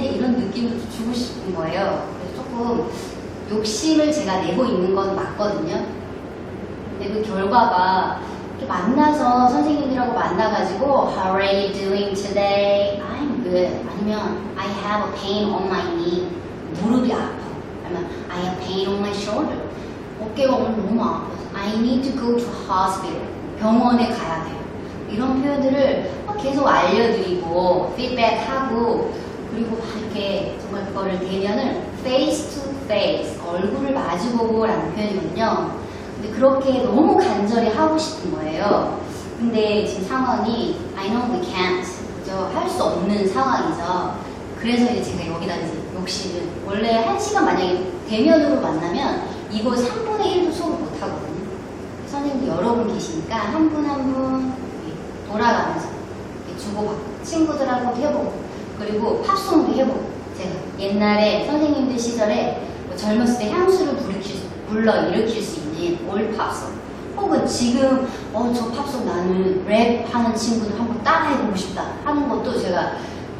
같은데 이런 느낌을 좀 주고 싶은 거예요. 그래서 조금 욕심을 제가 내고 있는 건 맞거든요. 근데 그 결과가 만나서 선생님들하고 만나가지고 How are you doing today? I'm good. 아니면 I have a pain on my knee. 무릎이 아파. 아니면 I have pain on my shoulder. 어깨가 오늘 너무 아파서 I need to go to hospital. 병원에 가야 돼요. 이런 표현들을 막 계속 알려드리고 피드백하고 그리고 막 이렇게 정말 그거를 대면을 face to face 얼굴을 마주보고 라는 표현이거든요. 근데 그렇게 너무 간절히 하고 싶은 거예요. 근데 지금 상황이 I know we can't. 그죠? 할 수 없는 상황이죠. 그래서 이제 제가 여기다 이제 욕심을 원래 한 시간 만약에 대면으로 만나면 이거 3분의 1도 수업을 못 하거든요. 선생님도 여러 분 계시니까 한분 한 분 돌아가면서 주고받고 친구들하고 해보고 그리고 팝송도 해보고 제가 옛날에 선생님들 시절에 뭐 젊었을 때 향수를 수- 불러 일으킬 수 있는 올 팝송. 혹은 지금 어 저 팝송 나는 랩 하는 친구들 한번 따라 해보고 싶다 하는 것도 제가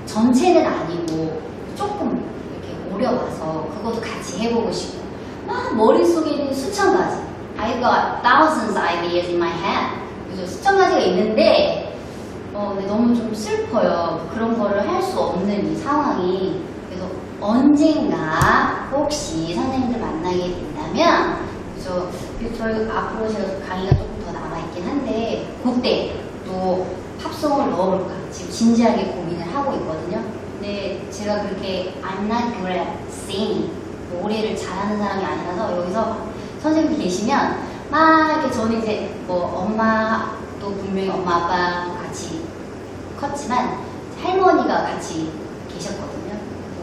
전체는 아니고 조금 이렇게 오려와서 그것도 같이 해보고 싶고. 막 머릿속에는 수천 가지. I got thousands ideas in my head. 그죠? 수천 가지가 있는데 어, 근데 너무 좀 슬퍼요. 그런 거를 할 수 없는 이 상황이. 그래서 언젠가 혹시 선생님들 만나게 된다면 그리고 저희 앞으로 제가 강의가 조금 더 남아있긴 한데 그때 또 팝송을 넣어볼까. 지금 진지하게 고민을 하고 있거든요. 근데 제가 그렇게 I'm not good at singing. 노래를 잘하는 사람이 아니라서 여기서 선생님 계시면 막 이렇게 저는 이제 뭐 엄마도 분명히 엄마 같이 컸지만 할머니가 같이 계셨거든요.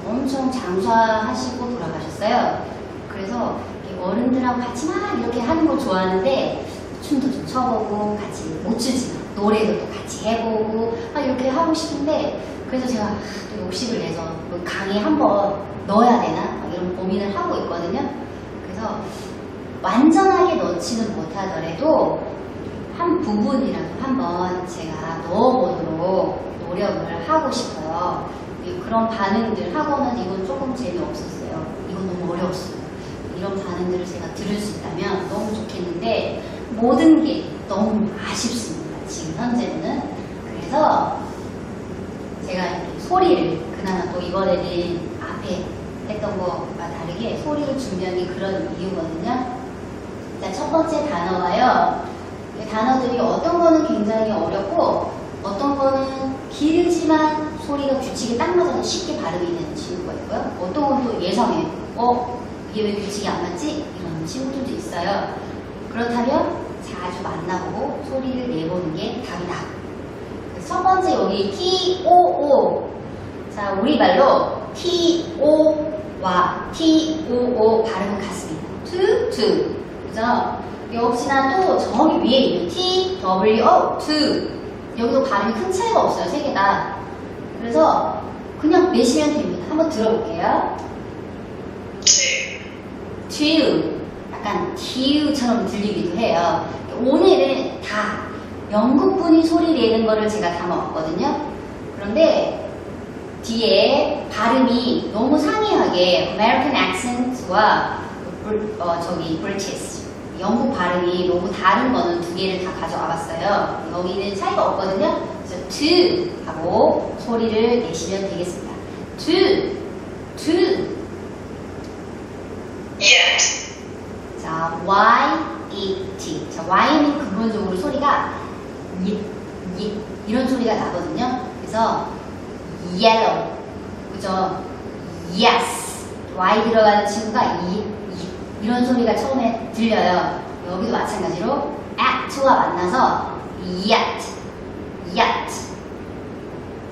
엄청 장수하시고 돌아가셨어요. 그래서 어른들하고 같이 막 이렇게 하는 걸 좋아하는데 춤도 좀 춰보고 같이 못 추지만 노래도 또 같이 해보고 막 이렇게 하고 싶은데 그래서 제가 또 욕심을 내서 뭐 강의 한번 넣어야 되나 막 이런 고민을 하고 있거든요. 그래서 완전하게 넣지는 못하더라도 한 부분이라도 한번 제가 넣어보도록 노력을 하고 싶어요. 이- 그런 반응들 하고는 이건 조금 재미없었어요. 이건 너무 어려웠어요. 이런 반응들을 제가 들을 수 있다면 너무 좋겠는데 모든 게 너무 아쉽습니다. 지금 현재는. 그래서 제가 소리를 그나마 또 이번에는 앞에 했던 것과 다르게 소리를 준비한 게 그런 이유거든요. 자, 첫 번째 단어가요. 이 단어들이 어떤 거는 굉장히 어렵고 어떤 거는 길지만 소리가 규칙에 딱 맞아서 쉽게 발음이 되는 친구가 있고요. 어떤 건 또 예상해. 어? 이게 왜 규칙이 안 맞지? 이런 친구들도 있어요. 그렇다면 자주 만나보고 소리를 내보는 게 답이다. 첫 번째 여기 T, O, O. 자, 우리말로 T, O와 T, O, O 발음은 같습니다. to. 그죠? 역시나 또 저기 위에 있는 T, W, O, to. 여기도 발음이 큰 차이가 없어요. 세 개 다. 그래서 그냥 내시면 됩니다. 한번 들어볼게요. to. 약간 t우처럼 들리기도 해요. 오늘은 다 영국분이 소리 내는 거를 제가 담아왔거든요. 그런데 뒤에 발음이 너무 상이하게 American accent와 어, 저기 British 영국 발음이 너무 다른 거는 두 개를 다 가져와 봤어요. 여기는 차이가 없거든요. 그래서 to 하고 소리를 내시면 되겠습니다. to. 자, Y, E, T. 자, Y는 근본적으로 소리가 이, 이, 이런 소리가 나거든요. 그래서 yellow. 그죠? Yes. Y 들어가는 친구가 이, 이, 이런 소리가 처음에 들려요. 여기도 마찬가지로 at와 만나서 yet, yet.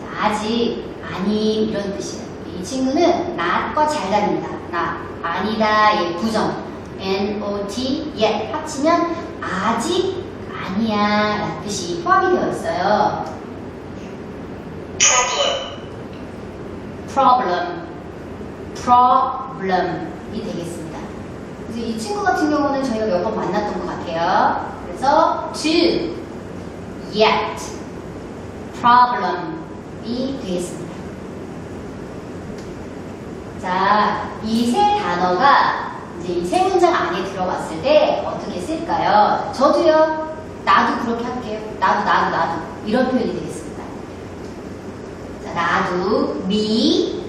자, 아직, 아니, 이런 뜻이에요. 이 친구는 not과 잘 다닙니다. not 아니다의 부정 not yet 합치면 아직 아니야 라는 뜻이 포함이 되어 있어요. problem, problem problem이 되겠습니다. 그래서 이 친구 같은 경우는 저희가 몇 번 만났던 것 같아요. 그래서 to yet problem이 되겠습니다. 자, 이 세 단어가 이제 이 세 문장 안에 들어갔을 때 어떻게 쓸까요? 저도요. 나도 그렇게 할게요. 나도 나도 나도 이런 표현이 되겠습니다. 자, 나도 me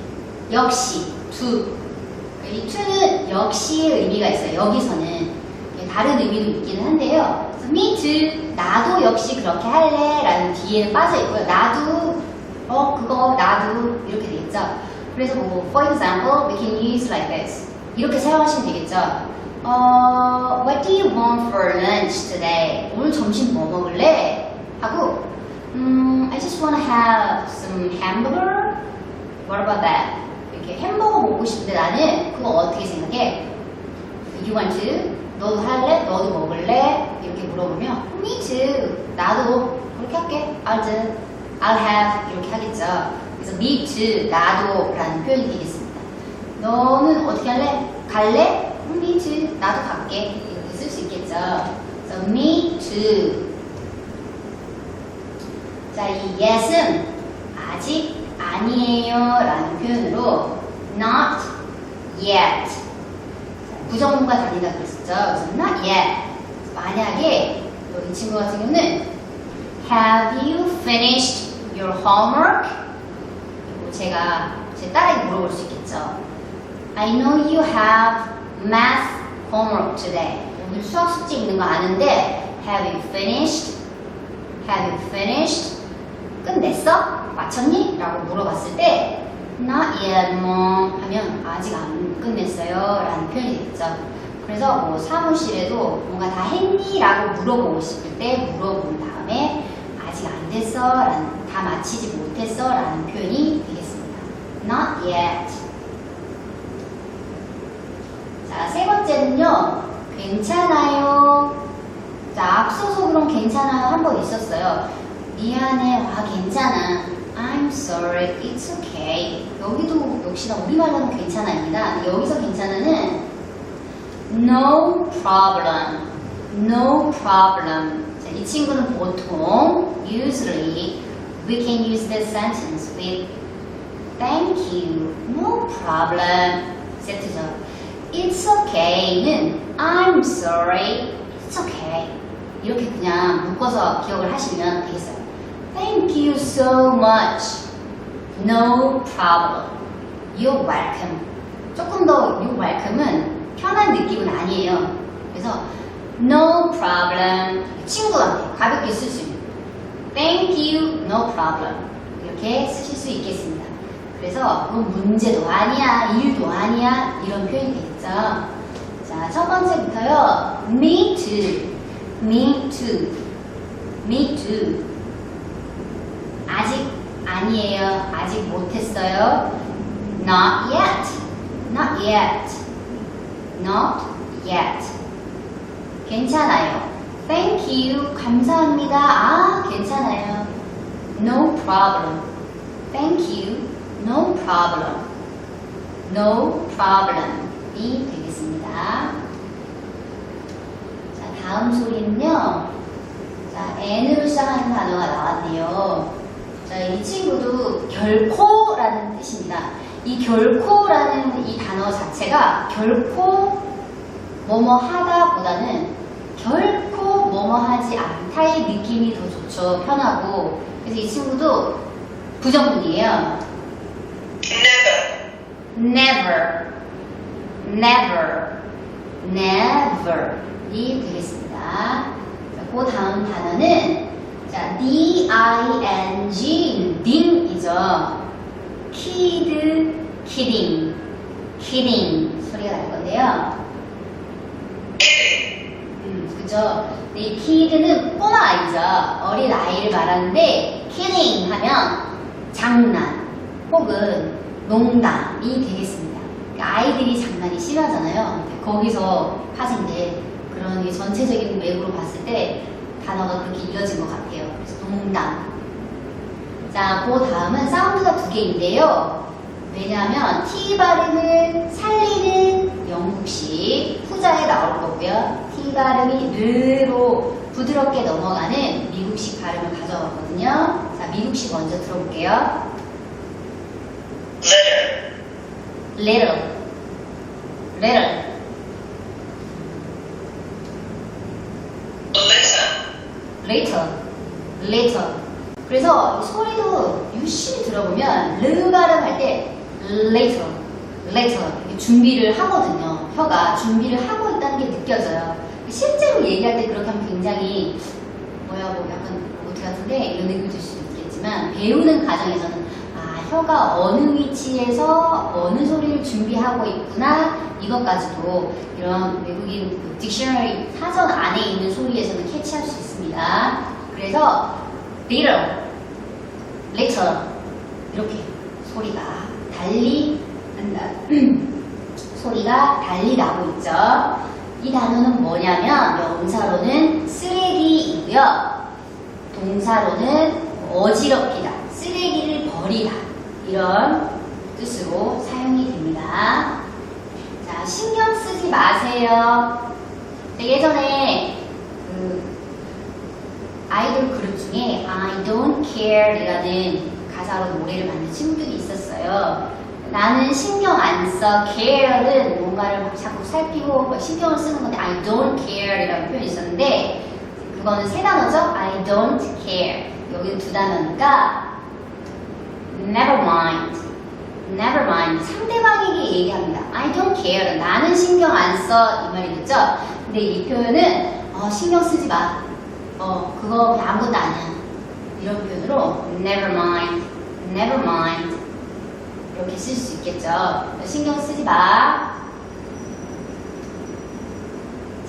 역시 to 이 to는 역시의 의미가 있어요. 여기서는 다른 의미도 있기는 한데요. me too 나도 역시 그렇게 할래 라는 뒤에는 빠져 있고요. 나도 어 그거 나도 이렇게 되겠죠. 그래서 뭐 for example we can use like this 이렇게 사용하시면 되겠죠. 어 what do you want for lunch today? 오늘 점심 뭐 먹을래? 하고 음 I just wanna have some hamburger. What about that? 이렇게 햄버거 먹고 싶은데 나는 그거 어떻게 생각해? You want to? 너도 할래? 너도 먹을래? 이렇게 물어보면 Me too. 나도 그렇게 할게. I'll do. I'll have. 이렇게 하겠죠. 그래서 me too. 나도 라는 표현이 되겠습니다. 너는 어떻게 할래? 갈래? 음, me too. 나도 갈게. 이렇게 쓸 수 있겠죠. 그래서 me too. 자, 이 yes은 아직 아니에요 라는 표현으로 not yet 자, 부정문과 달리다 그랬었죠. 그래서 not yet 만약에 이 친구 같은 경우는 Have you finished your homework? 제가 제 딸에게 물어볼 수 있겠죠. I know you have math homework today. 오늘 수학 숙제 있는 거 아는데 Have you finished? Have you finished? 끝냈어? 마쳤니? 라고 물어봤을 때 Not yet, mom 하면 아직 안 끝냈어요 라는 표현이 되겠죠. 그래서 뭐 사무실에도 뭔가 다 했니? 라고 물어보고 싶을 때 물어본 다음에 아직 안 됐어 라는 다 마치지 못했어 라는 표현이 되겠습니다. Not yet. 자, 세 번째는요. 괜찮아요. 자, 앞서 서 그럼 괜찮아요 한 번 있었어요. 미안해, 와, 괜찮아. Sorry, it's okay. 여기도 역시나 우리말로는 괜찮아입니다. 여기서 괜찮아는 no problem, no problem. 자, 이 친구는 보통 usually we can use this sentence with thank you, no problem 세트죠. It's okay는 I'm sorry, it's okay. 이렇게 그냥 묶어서 기억을 하시면 되겠어요. Thank you so much. No problem. You're welcome. 조금 더 you're welcome은 편한 느낌은 아니에요. 그래서 no problem. 친구한테 가볍게 쓸 수 있는 Thank you, no problem. 이렇게 쓰실 수 있겠습니다. 그래서 그건 문제도 아니야, 일도 아니야 이런 표현이 되겠죠. 자, 첫 번째부터요. Me too, me too, me too. 아직 아니에요. 아직 못했어요. Not yet, not yet, not yet. 괜찮아요. Thank you. 감사합니다. 아, 괜찮아요. No problem. Thank you. No problem. No problem이 되겠습니다. 자, 다음 소리는요. 자, N으로 시작하는 단어가 나왔네요. 자, 이 친구도 결코라는 뜻입니다. 이 결코라는 이 단어 자체가 결코 뭐뭐 하다 보다는 결코 뭐뭐 하지 않다의 느낌이 더 좋죠. 편하고. 그래서 이 친구도 부정문이에요. never, never, never, never이 되겠습니다. 자, 그 다음 단어는 자, d-i-n-g, ding이죠. kid, kidding, kidding 소리가 날 건데요. 음, 그죠? 이 kid는 꼬마 아이죠. 어린 아이를 말하는데 kidding 하면 장난 혹은 농담이 되겠습니다. 아이들이 장난이 심하잖아요. 거기서 파생된 그런 이 전체적인 맥으로 봤을 때 단어가 그렇게 이어진 것 같아요. 그래서 농담. 자, 그 다음은 사운드가 두 개인데요. 왜냐하면 T 발음을 살리는 영국식 후자에 나올 거고요. T 발음이 르로 부드럽게 넘어가는 미국식 발음을 가져왔거든요. 자, 미국식 먼저 들어볼게요. letter, little, letter, little, little. 그래서 이 소리도 유심히 들어보면 르 발음 할 때 little, little 이렇게 준비를 하거든요. 혀가 준비를 하고 있다는 게 느껴져요. 실제로 얘기할 때 그렇게 하면 굉장히 뭐야 뭐 약간 어떻게 같은데 이런 느낌이 들 수도 있겠지만 배우는 과정에서는 아 혀가 어느 위치에서 어느 소리를 준비하고 있구나 이것까지도 이런 외국인 그 딕셔너리 사전 안에 있는 소리에서는 캐치할 수 있 습니다. 그래서 little, little 이렇게 소리가 달리 난다. 소리가 달리 나고 있죠. 이 단어는 뭐냐면 명사로는 쓰레기이고요. 동사로는 어지럽히다, 쓰레기를 버리다 이런 뜻으로 사용이 됩니다. 자, 신경 쓰지 마세요. 근데 예전에 그 아이돌 그룹 중에 I don't care 이라는 가사로 노래를 만든 친구들이 있었어요. 나는 신경 안 써. care는 뭔가를 막 자꾸 살피고 막 신경을 쓰는 건데 I don't care 이라는 표현이 있었는데 그거는 세 단어죠. I don't care. 여기는 두 단어니까 never mind. never mind. 상대방에게 얘기합니다. I don't care. 나는 신경 안 써. 이 말이겠죠? 근데 이 표현은 어, 신경 쓰지 마. 어, 그거 아무것도 아니야. 이런 표현으로 never mind, never mind 이렇게 쓸 수 있겠죠. 신경 쓰지 마.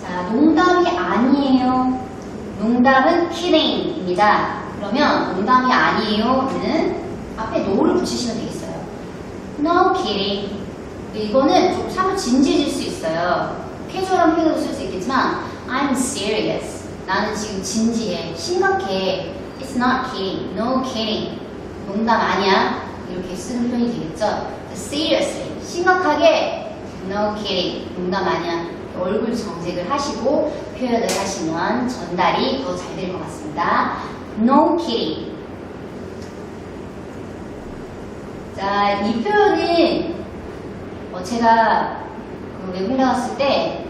자, 농담이 아니에요. 농담은 kidding입니다. 그러면 농담이 아니에요는 앞에 no를 붙이시면 되겠어요. No kidding. 이거는 좀 사뭇 진지해질 수 있어요. 캐주얼한 표현으로 쓸 수 있겠지만 I'm serious. 나는 지금 진지해. 심각해. It's not kidding. No kidding. 농담 아니야. 이렇게 쓰는 표현이 되겠죠. seriously. 심각하게 no kidding. 농담 아니야. 얼굴 정색을 하시고 표현을 하시면 전달이 더 잘 될 것 같습니다. No kidding. 자, 이 표현은 어, 제가 그 외국 나갔을 때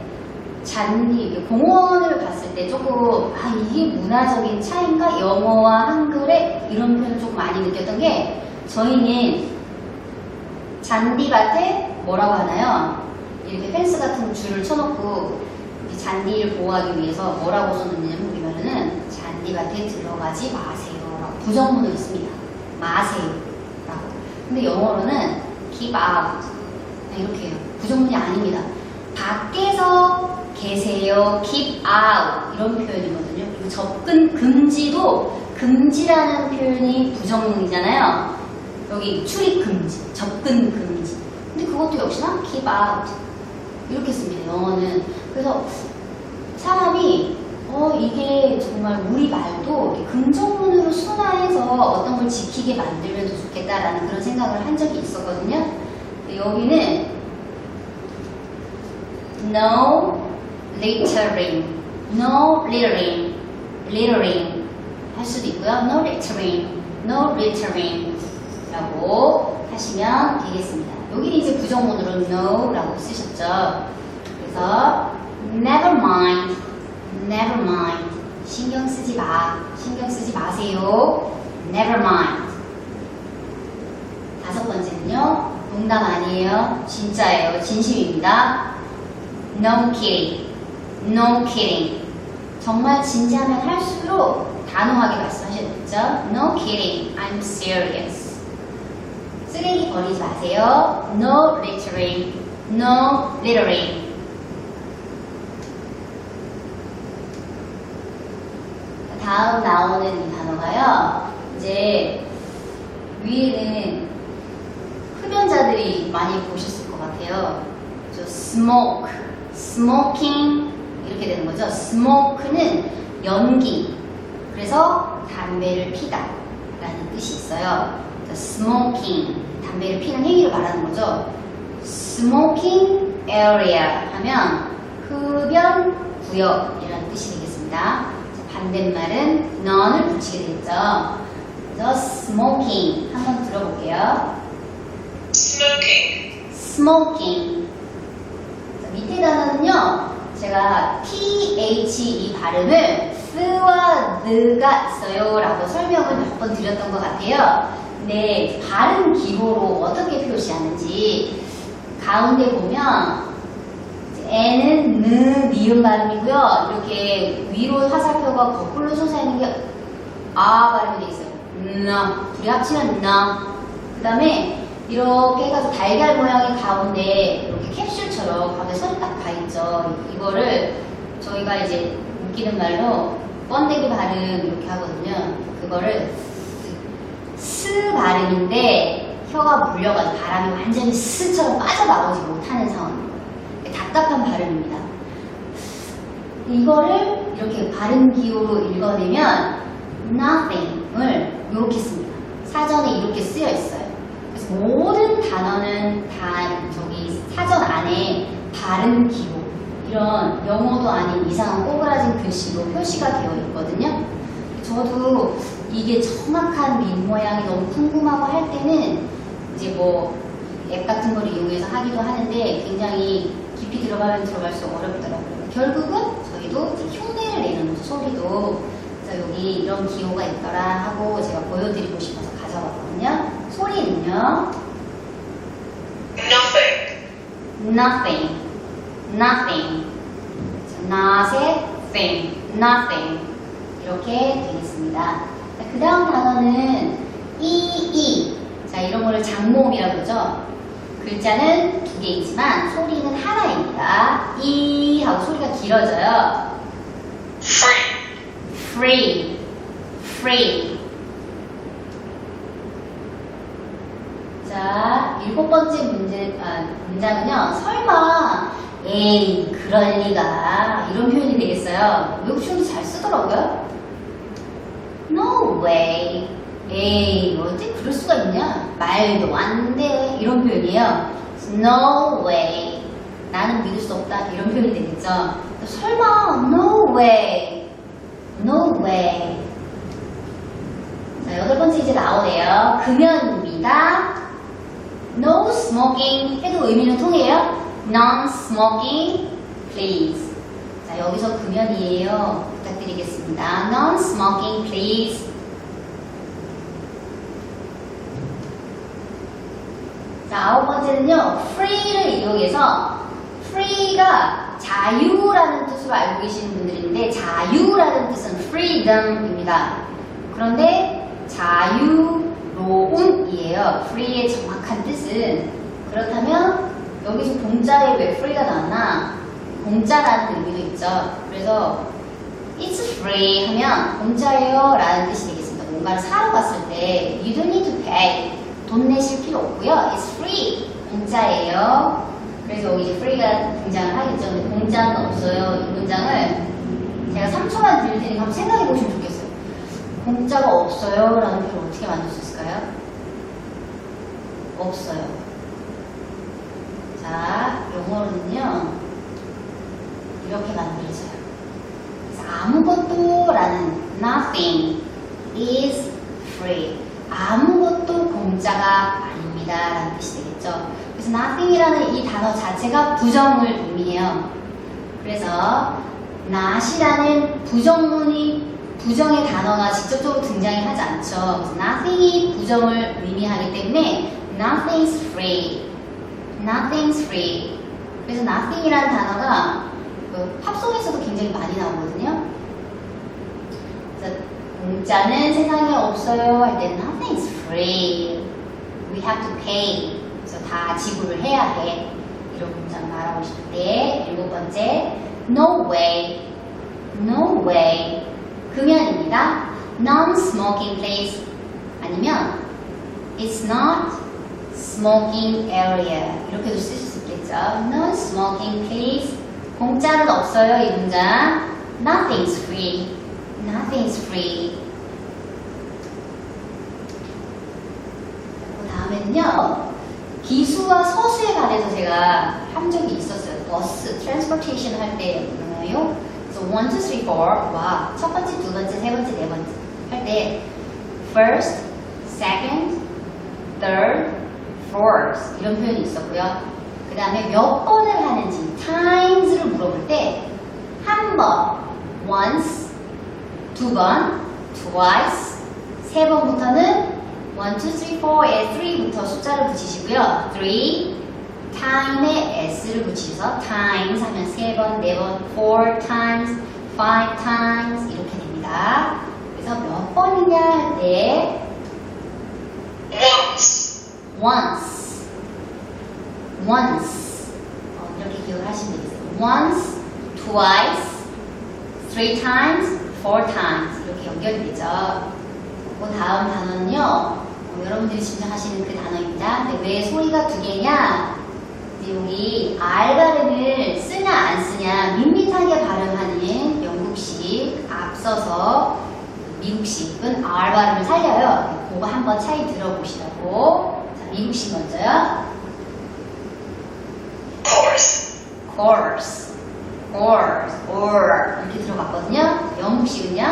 잔디, 공원을 갔을 때 조금 아 이게 문화적인 차이인가 영어와 한글의 이런 표현을 조금 많이 느꼈던 게 저희는 잔디밭에 뭐라고 하나요? 이렇게 펜스 같은 줄을 쳐놓고 이 잔디를 보호하기 위해서 뭐라고 써놓느냐면 우리말로는 잔디밭에 들어가지 마세요라고 부정문을 씁니다. 마세요라고. 근데 영어로는 keep out 네, 이렇게 해요. 부정문이 아닙니다. 밖에서 계세요. keep out 이런 표현이거든요. 그리고 접근 금지도 금지라는 표현이 부정문이잖아요. 여기 출입 금지, 접근 금지. 근데 그것도 역시나 keep out 이렇게 씁니다. 영어는 그래서 사람이 어 이게 정말 우리 말도 긍정문으로 순화해서 어떤 걸 지키게 만들면 더 좋겠다라는 그런 생각을 한 적이 있었거든요. 여기는 no littering, no littering, littering 할 수도 있고요. no littering, no littering 라고 하시면 되겠습니다. 여기는 이제 부정문으로 no라고 쓰셨죠. 그래서 never mind, never mind 신경 쓰지 마, 신경 쓰지 마세요. never mind 다섯 번째는요. 농담 아니에요. 진짜예요. 진심입니다. No kidding. No kidding. 정말 진지하면 할수록 단호하게 말씀하셔야겠죠? No kidding. I'm serious. 쓰레기 버리지 마세요. No littering. No littering. 다음 나오는 이 단어가요. 이제 위에는 흡연자들이 많이 보셨을 것 같아요. 저 smoke, smoking 이렇게 되는 거죠. smoke는 연기. 그래서 담배를 피다 라는 뜻이 있어요. 저 smoking, 담배를 피는 행위를 말하는 거죠. smoking area 하면 흡연 구역이라는 뜻이 되겠습니다. 자, 반대말은 none을 붙이게 되겠죠. 그래서 smoking 한번 들어볼게요. smoking, smoking. 자, 밑에 단어는요, 제가 TH 이 발음을 스와 느가 있어요 라고 설명을 몇 번 드렸던 것 같아요. 근데 발음 기호로 어떻게 표시하는지 가운데 보면 N은 느, 니은 발음이고요. 이렇게 위로 화살표가 거꾸로 솟아있는 게 아 발음이 돼 있어요. 나 둘이 합치면 나. 그 다음에 이렇게 해가지고 달걀 모양의 가운데 이렇게 캡슐처럼 가운데 선이 딱 가 있죠. 이거를 저희가 이제 웃기는 말로 번데기 발음 이렇게 하거든요. 그거를 스 발음인데 혀가 물려가지고 바람이 완전히 스처럼 빠져나오지 못하는 상황입니다. 답답한 발음입니다. 이거를 이렇게 발음 기호로 읽어내면 nothing을 이렇게 씁니다. 사전에 이렇게 쓰여 있어요. 모든 단어는 다 저기 사전 안에 발음 기호 이런 영어도 아닌 이상한 꼬그라진 글씨로 표시가 되어 있거든요. 저도 이게 정확한 밑 모양이 너무 궁금하고 할 때는 이제 뭐 앱 같은 걸 이용해서 하기도 하는데 굉장히 깊이 들어가면 들어갈수록 어렵더라고요. 결국은 저희도 흉내를 내는 소리도 여기 이런 기호가 있더라 하고 제가 보여드리고 싶어서 가져왔거든요. 소리는요. nothing, nothing, nothing, not의 thing, nothing 이렇게 되겠습니다. 그 다음 단어는 이, 이. 자, 이런 거를 장모음이라고 그러죠. 글자는 두 개이지만 소리는 하나입니다. 이 하고 소리가 길어져요. free, free, free. 자, 일곱 번째 문제, 아, 문장은요, 설마, 에이, 그럴 리가. 이런 표현이 되겠어요. 외국 친구들 잘 쓰더라고요. No way. 에이, 어떻게 그럴 수가 있냐? 말도 안 돼. 이런 표현이에요. No way. 나는 믿을 수 없다. 이런 표현이 되겠죠. 설마, no way. No way. 자, 여덟 번째 이제 나오네요. 금연입니다. No smoking 해도 의미는 통해요. Non smoking, please. 자, 여기서 금연이에요. 부탁드리겠습니다. Non smoking, please. 자, 아홉 번째는요. free를 이용해서 free가 자유라는 뜻으로 알고 계시는 분들인데 자유라는 뜻은 freedom입니다. 그런데 자유 로움이에요. free의 정확한 뜻은 그렇다면 여기서 공짜에 왜 free가 나왔나? 공짜라는 의미도 있죠. 그래서 it's free 하면 공짜예요 라는 뜻이 되겠습니다. 뭔가를 사러 갔을 때 you don't need to pay 돈 내실 필요 없고요. It's free. 공짜예요. 그래서 여기 free가 등장을 하겠죠. 근데 공짜는 없어요. 이 문장을 제가 3초만 드릴 테니까 한번 생각해 보시면 좋겠어요. 공짜가 없어요. 라는 표현 어떻게 만들 수 있을까요? 없어요. 자, 영어로는요. 이렇게 만들어져요. 아무것도 라는 nothing is free. 아무것도 공짜가 아닙니다. 라는 뜻이 되겠죠. 그래서 nothing이라는 이 단어 자체가 부정을 의미해요. 그래서 not이라는 부정문이 부정의 단어가 직접적으로 등장이 하지 않죠. nothing이 부정을 의미하기 때문에 nothing's free. nothing's free. 그래서 nothing이라는 단어가 그 팝송에서도 굉장히 많이 나오거든요. 공짜는 세상에 없어요 할 때는 nothing's free. We have to pay. 그래서 다 지불을 해야 해. 이런 문장 말하고 싶을 때 일곱 번째 no way. no way. 금연입니다. non-smoking place. 아니면 it's not smoking area 이렇게도 쓸 수 있겠죠. No smoking please. 공짜는 없어요 이 문장. Nothing's free. Nothing's free. 그 다음에는요. 기수와 서수에 관해서 제가 한 적이 있었어요. 버스, transportation 할 때요. 그래서 1, 2, 3, 4. 와, 첫 번째, 두 번째, 세 번째, 네 번째 할 때 first, second, third, fourth 이런 표현이 있었고요. 그 다음에 몇 번을 하는지 times를 물어볼 때 한 번, once, 두 번, twice, 세 번부터는 1, 2, 3, 4에 3부터 숫자를 붙이시고요. 3, time에 s를 붙이셔서 times 하면 세 번, 네 번, 4 times, 5 times 이렇게 됩니다. 그래서 몇 번이냐 할때 once, once, once 어, 이렇게 기억을 하시면 되겠어요. once, twice, three times, four times 이렇게 연결이 되죠. 그 다음 단어는요. 어, 여러분들이 짐작하시는 그 단어입니다. 근데 왜 소리가 두 개냐? 여기 R 발음을 쓰냐 안 쓰냐 밋밋하게 발음하는 영국식 앞서서 미국식은 R 발음을 살려요. 그거 한번 차이 들어보시라고. 자, 미국식 먼저요. course, course, course, or 이렇게 들어봤거든요. 영국식은요.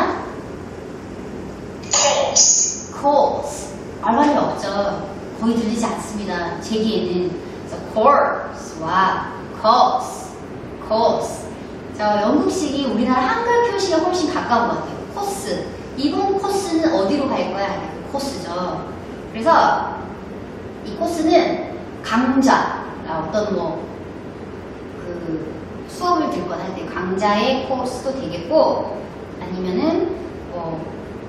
course, course. 알발이 없죠. 거의 들리지 않습니다. 제 귀에는. 그래서 course와 course, course. 자, 영국식이 우리나라 한글 표시가 훨씬 가까운 것 같아요. 코스. 이번 코스는 어디로 갈 거야? 그 코스죠. 그래서 이 코스는 강좌, 아, 어떤 뭐, 그 수업을 듣거나 할 때 강좌의 코스도 되겠고, 아니면은, 뭐,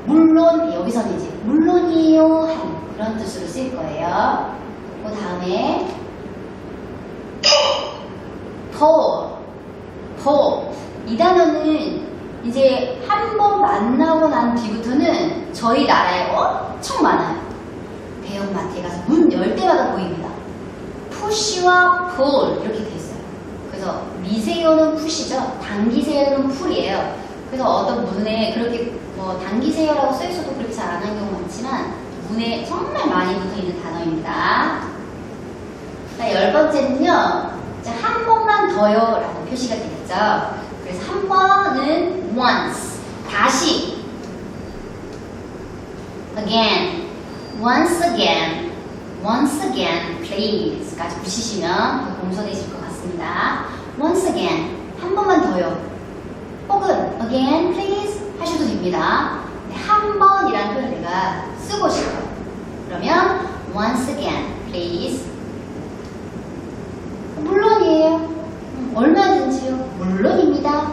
물론, 여기서는 이제, 물론이요. 한 그런 뜻으로 쓸 거예요. 그 다음에, told, told. 이 단어는 이제 한 번 만나고 난 뒤부터는 저희 나라에 엄청 많아요. 대형마트에 가서 문 열 때마다 보입니다. 푸시와 pull 이렇게 돼 있어요. 그래서 미세요는 푸시죠. 당기세요는 풀이에요. 그래서 어떤 문에 그렇게 뭐 당기세요라고 써 있어도 그렇게 잘 안 하는 경우 많지만 문에 정말 많이 붙어 있는 단어입니다. 자, 열 번째는요. 자, 한 번만 더요 라고 표시가 되겠죠. 그래서 한 번은 once. 다시. again. once again. once again, please. 까지 붙이시면 더 공손해질 것 같습니다. once again. 한 번만 더요. 혹은 again, please 하셔도 됩니다. 네, 한 번이라는 표현을 내가 쓰고 싶어요. 그러면 once again, please. 물론 음, 얼마든지요. 물론입니다.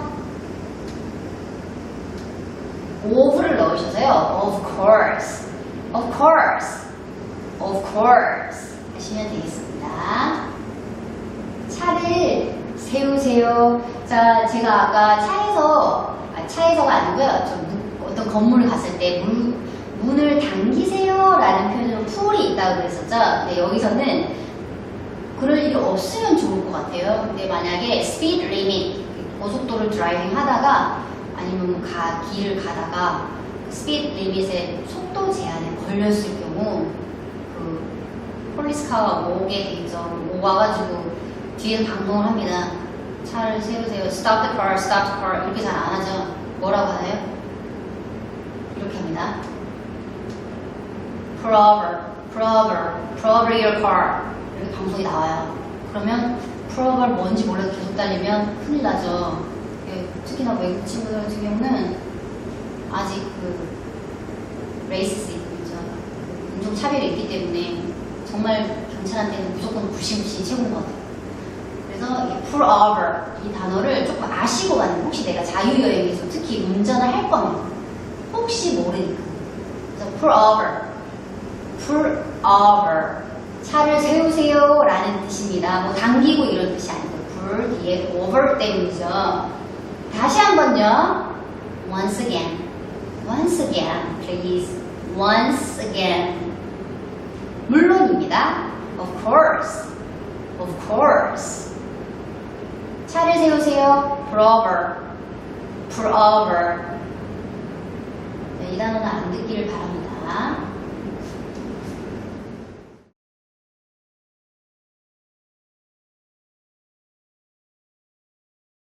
of를 넣으셔서요. Of course. Of course. Of course. 하시면 되겠습니다. 차를 세우세요. 자, 제가 아까 차에서, 아, 차에서가 아니고요. 저 문- 어떤 건물을 갔을 때 문, 문을 당기세요. 라는 표현으로 풀이 있다고 그랬었죠. 근데 여기서는 그럴 일이 없으면 좋을 것 같아요. 근데 만약에 speed limit, 고속도로 드라이빙 하다가 아니면 가, 길을 가다가 스피드 리밋의 속도 제한에 걸렸을 경우 그 폴리스카가 오게 되죠. 와가지고 뒤에서 방송을 합니다. 차를 세우세요. Stop the car, stop the car 이렇게 잘 안 하죠. 뭐라고 하나요? 이렇게 합니다. Pull over, pull over, pull over your car 이렇게 방송이 나와요. 그러면 over 뭔지 몰라도 계속 달리면 큰일 나죠. 예, 특히나 외국 친구들 같은 경우는 아직 그 레이스 있죠. 인종 차별이 있기 때문에 정말 경찰한테는 무조건 무시무시 최고인 것 같아요. 그래서 이 pull over 이 단어를 조금 아시고 가는 혹시 내가 자유여행에서 특히 운전을 할 거면 혹시 모르니까 그래서 pull over pull over 차를 세우세요 라는 뜻입니다. 뭐 당기고 이런 뜻이 아니고 pull 뒤에 over 때문이죠. 다시 한번요. once again once again please once again 물론입니다. Of course. Of course. 차를 세우세요. Pull over. Pull over. 네, 이 단어는 안 듣기를 바랍니다.